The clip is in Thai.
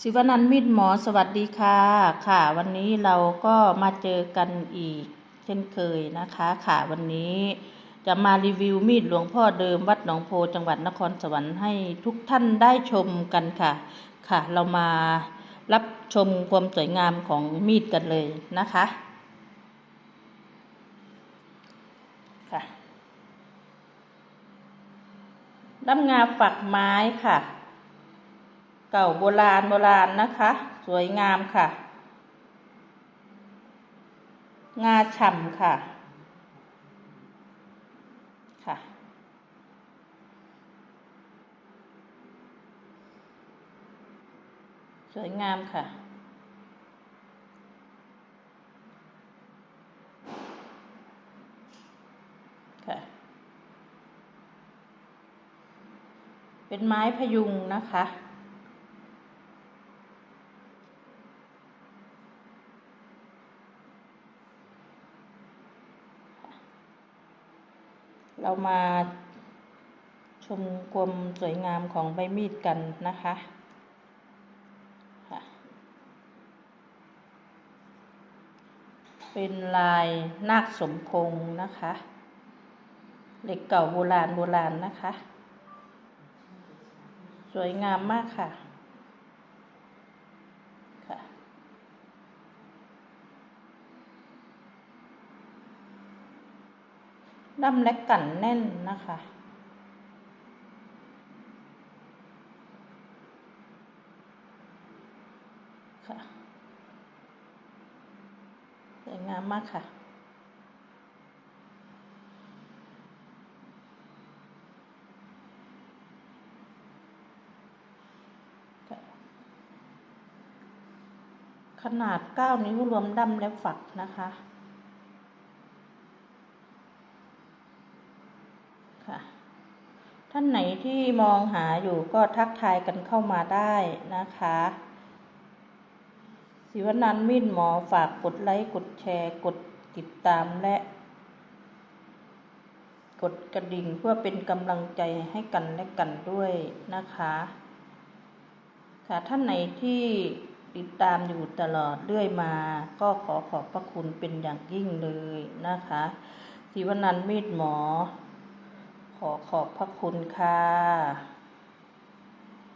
ศิวนันท์มิตรหมอสวัสดีค่ะค่ะ วันนี้เราก็มาเจอกันอีก เช่นเคยนะคะค่ะวันนี้ จะมารีวิวมีดหลวงพ่อเดิมวัดหนองโพจังหวัดนครสวรรค์ให้ทุกท่านได้ชมกันค่ะค่ะ เรามารับชมความสวยงามของมีดกันเลยนะคะค่ะด้ามงาฝักไม้ค่ะ เก่าโบราณโบราณนะคะ สวยงามค่ะ งาฉ่ำค่ะ ค่ะ สวยงามค่ะค่ะเป็นไม้พยุงนะคะ เรามาชมความสวยงามของใบมีดกันนะคะเป็นลายนาคสมพงษ์นะคะเหล็กเก่าโบราณโบราณนะคะ สวยงามมากค่ะ ด้ำและกันแน่นนะคะ ค่ะสวยงามมากค่ะค่ะขนาด 9 นิ้วรวมด้ำและฝักนะคะ ค่ะ ท่านไหนที่มองหาอยู่ก็ทักทายกันเข้ามาได้นะคะศิวนันมิตรหมอฝากกดไลค์กดแชร์กดติดตามและ กดกระดิ่งเพื่อเป็นกำลังใจให้กันและกันด้วยนะคะ ค่ะท่านไหนที่ติดตามอยู่ตลอดเรื่อยมา ก็ขอขอบพระคุณเป็นอย่างยิ่งเลยนะคะศิวนันมิตรหมอ ขอขอบพระคุณค่ะ